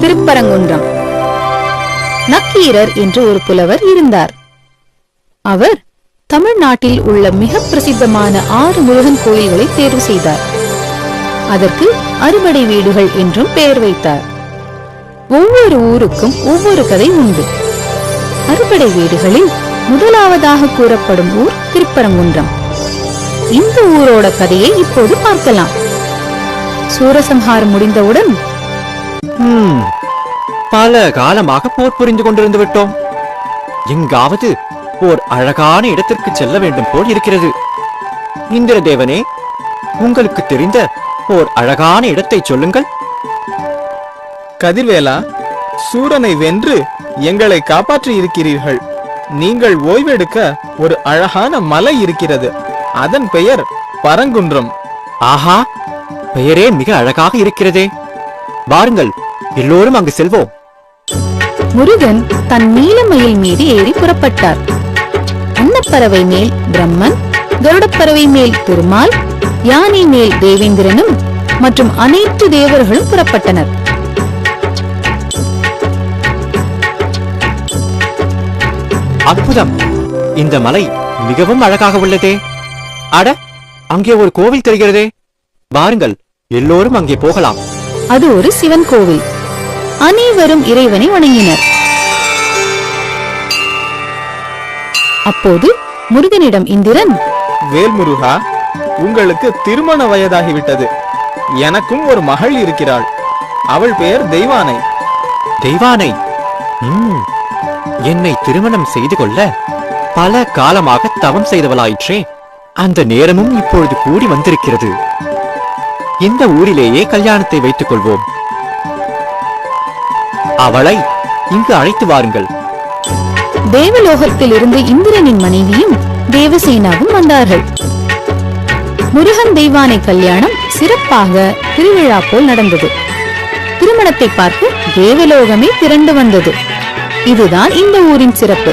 திருப்பரங்குன்றம். நக்கீரர் என்று ஒரு புலவர் இருந்தார். அவர் தமிழ்நாட்டில் உள்ள மிக பிரசித்தமான ஆறு முருகன் கோயில்களை தேர்வு செய்தார். அதற்கு அறுபடை வீடுகள் என்றும் பெயர் வைத்தார். ஒவ்வொரு ஊருக்கும் ஒவ்வொரு கதை உண்டு. அறுபடை வீடுகளில் முதலாவதாக கூறப்படும் ஊர் திருப்பரங்குன்றம். இந்த ஊரோட கதையை இப்போது பார்க்கலாம். சூரசம்ஹாரம் முடிந்தவுடன் பல காலமாக போர் புரிந்து கொண்டிருந்து விட்டோம். எங்காவது ஓர் அழகான இடத்திற்கு செல்ல வேண்டும் போல் இருக்கிறது. இந்திர தேவனே உங்களுக்கு தெரிந்த ஓர் அழகான இடத்தை சொல்லுங்கள். கதிர்வேலா சூரனை வென்று எங்களை காப்பாற்றி இருக்கிறீர்கள். நீங்கள் ஓய்வெடுக்க ஒரு அழகான மலை இருக்கிறது. அதன் பெயர் பரங்குன்றம். ஆஹா பெயரே மிக அழகாக இருக்கிறதே. வாருங்கள் எல்லோரும் அங்கு செல்வோம். முருகன் தன் நீலமயில் மீது ஏறி புறப்பட்டார். அன்னப்பறவை மேல் பிரம்மன் கருடப்பறவை மேல் திருமால் யானை மேல் தேவேந்திரனும் மற்றும் அனைத்து தேவர்களும் புறப்பட்டனர். அற்புதம்! இந்த மலை மிகவும் அழகாக உள்ளதே. அட அங்கே ஒரு கோவில் தெரிகிறதே. வாருங்கள் எல்லோரும் அங்கே போகலாம். அது ஒரு சிவன் கோவில். அனைவரும் இறைவனை வணங்கினர். அப்போது முருகனிடம் இந்திரன் வேல்முருகா உங்களுக்கு திருமண வயதாகிவிட்டது. எனக்கும் ஒரு மகள் இருக்கிறாள். அவள் பெயர் தெய்வானை. தெய்வானை? ம், என்னை திருமணம் செய்து கொள்ள பல காலமாக தவம் செய்தவளாயிற்றே. அந்த நேரமும் இப்பொழுது கூடி வந்திருக்கிறது. இந்த ஊரிலேயே கல்யாணத்தை வைத்துக் கொள்வோம் அவளை இங்கு அழைத்து வாருங்கள். தேவலோகத்தில் இருந்து இந்திரனின் மனைவியும் தேவசேனாவும் வந்தார்கள். முருகன் தெய்வானை கல்யாணம் சிறப்பாக திருவிழா போல் நடந்தது. திருமணத்தை பார்க்க தேவலோகமே திரண்டு வந்தது. இதுதான் இந்த ஊரின் சிறப்பு.